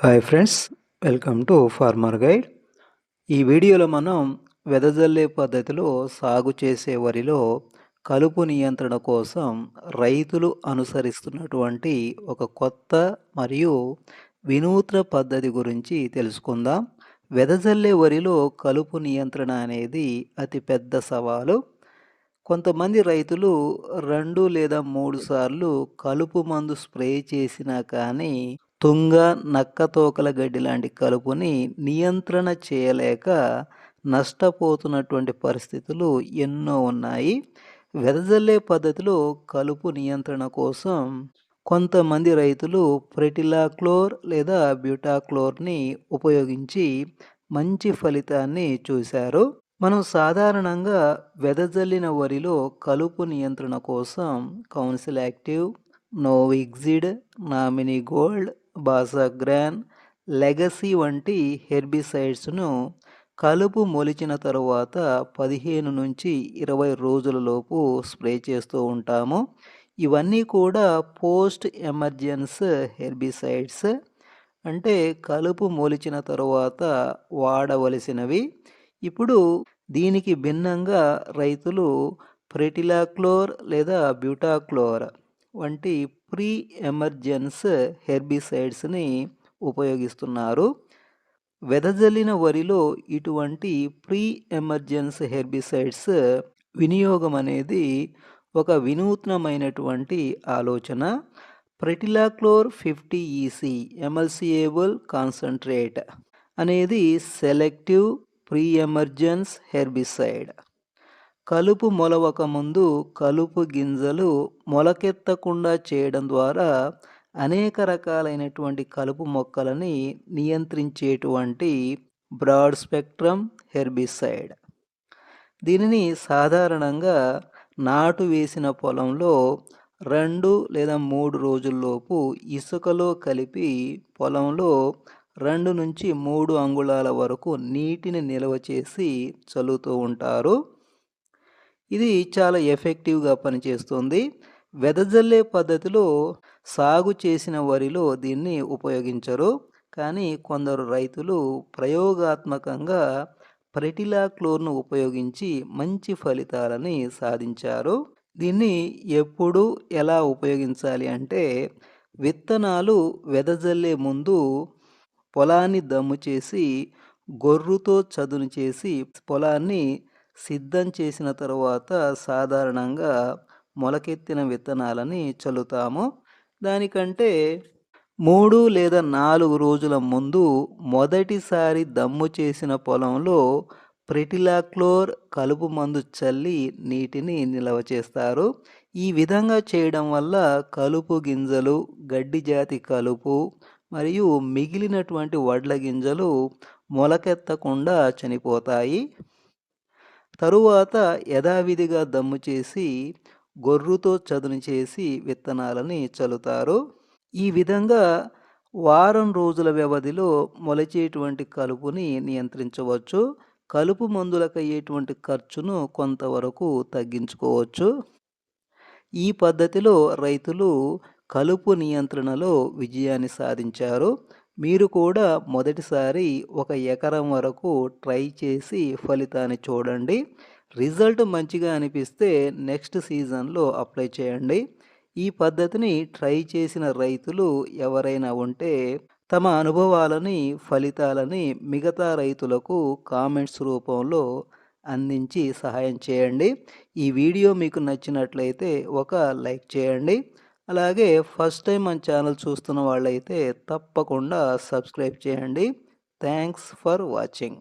Hi friends welcome to farmer guide ఈ వీడియోలో మనం వెదజల్లే పద్ధతిలో సాగు చేసే వరిలో కలుపు నియంత్రణ కోసం రైతులు అనుసరిస్తున్నటువంటి ఒక కొత్త మరియు వినూత్న పద్ధతి గురించి తెలుసుకుందాం. వెదజల్లే వరిలో కలుపు నియంత్రణ అనేది అతి పెద్ద సవాలు. కొంతమంది రైతులు రెండు లేదా మూడు సార్లు కలుపు మందు స్ప్రే చేసినా కానీ తుంగ నక్క తోకల గడ్డి లాంటి కలుపుని నియంత్రణ చేయలేక నష్టపోతున్నటువంటి పరిస్థితులు ఎన్నో ఉన్నాయి. వెదజల్లే పద్ధతిలో కలుపు నియంత్రణ కోసం కొంతమంది రైతులు ప్రెటిలాక్లోర్ లేదా బ్యూటాక్లోర్ని ఉపయోగించి మంచి ఫలితాన్ని చూశారు. మనం సాధారణంగా వెదజల్లిన వరిలో కలుపు నియంత్రణ కోసం Council Active Novixid Nominee Gold Basagran Legacy వంటి హెర్బిసైడ్స్ను కలుపు మొలిచిన తరువాత పదిహేను నుంచి ఇరవై రోజులలోపు స్ప్రే చేస్తూ ఉంటాము. ఇవన్నీ కూడా పోస్ట్ ఎమర్జెన్స్ హెర్బిసైడ్స్. అంటే కలుపు మొలిచిన తరువాత వాడవలసినవి. ఇప్పుడు దీనికి భిన్నంగా రైతులు ప్రెటిలాక్లోర్ లేదా బ్యూటాక్లోర్ వంటి ప్రీ ఎమర్జెన్స్ హెర్బిసైడ్స్ని ఉపయోగిస్తున్నారు. వెదజల్లిన వరిలో ఇటువంటి ప్రీ ఎమర్జెన్స్ హెర్బిసైడ్స్ వినియోగం అనేది ఒక వినూత్నమైనటువంటి ఆలోచన. Pretilachlor fifty EC emulsifiable concentrate అనేది సెలెక్టివ్ ప్రీ ఎమర్జెన్స్ హెర్బిసైడ్. కలుపు మొలవక ముందు కలుపు గింజలు మొలకెత్తకుండా చేయడం ద్వారా అనేక రకాలైనటువంటి కలుపు మొక్కలని నియంత్రించేటువంటి బ్రాడ్ స్పెక్ట్రమ్ హెర్బిసైడ్. దీనిని సాధారణంగా నాటు వేసిన పొలంలో రెండు లేదా మూడు రోజుల్లోపు ఇసుకలో కలిపి పొలంలో రెండు నుంచి మూడు అంగుళాల వరకు నీటిని నిల్వ చేసి చల్లుతూ ఉంటారు. ఇది చాలా ఎఫెక్టివ్గా పనిచేస్తుంది. వెదజల్లే పద్ధతిలో సాగు చేసిన వరిలో దీన్ని ఉపయోగించరు. కానీ కొందరు రైతులు ప్రయోగాత్మకంగా ప్రెటిలాక్లోర్ను ఉపయోగించి మంచి ఫలితాలని సాధించారు. దీన్ని ఎప్పుడు ఎలా ఉపయోగించాలి అంటే విత్తనాలు వెదజల్లే ముందు పొలాన్ని దమ్ము చేసి గొర్రుతో చదును చేసి పొలాన్ని సిద్ధం చేసిన తరువాత సాధారణంగా మొలకెత్తిన విత్తనాలని చల్లుతాము. దానికంటే మూడు లేదా నాలుగు రోజుల ముందు మొదటిసారి దమ్ము చేసిన పొలంలో ప్రెటిలాక్లోర్ కలుపు మందు చల్లి నీటిని నిల్వ చేస్తారు. ఈ విధంగా చేయడం వల్ల కలుపు గింజలు గడ్డి జాతి కలుపు మరియు మిగిలినటువంటి వడ్ల గింజలు మొలకెత్తకుండా చనిపోతాయి. తరువాత యథావిధిగా దమ్ము చేసి గొర్రుతో చదును చేసి విత్తనాలని చల్లుతారు. ఈ విధంగా వారం రోజుల వ్యవధిలో మొలచేటువంటి కలుపుని నియంత్రించవచ్చు. కలుపు మందులకు అయ్యేటువంటి ఖర్చును కొంతవరకు తగ్గించుకోవచ్చు. ఈ పద్ధతిలో రైతులు కలుపు నియంత్రణలో విజయాన్ని సాధించారు. మీరు కూడా మొదటిసారి ఒక ఎకరం వరకు ట్రై చేసి ఫలితాన్ని చూడండి. రిజల్ట్ మంచిగా అనిపిస్తే నెక్స్ట్ సీజన్లో అప్లై చేయండి. ఈ పద్ధతిని ట్రై చేసిన రైతులు ఎవరైనా ఉంటే తమ అనుభవాలని ఫలితాలని మిగతా రైతులకు కామెంట్స్ రూపంలో అందించి సహాయం చేయండి. ఈ వీడియో మీకు నచ్చినట్లయితే ఒక లైక్ చేయండి. అలాగే ఫస్ట్ టైం మన ఛానల్ చూస్తున్న వాళ్ళైతే తప్పకుండా సబ్స్క్రైబ్ చేయండి. Thanks for watching.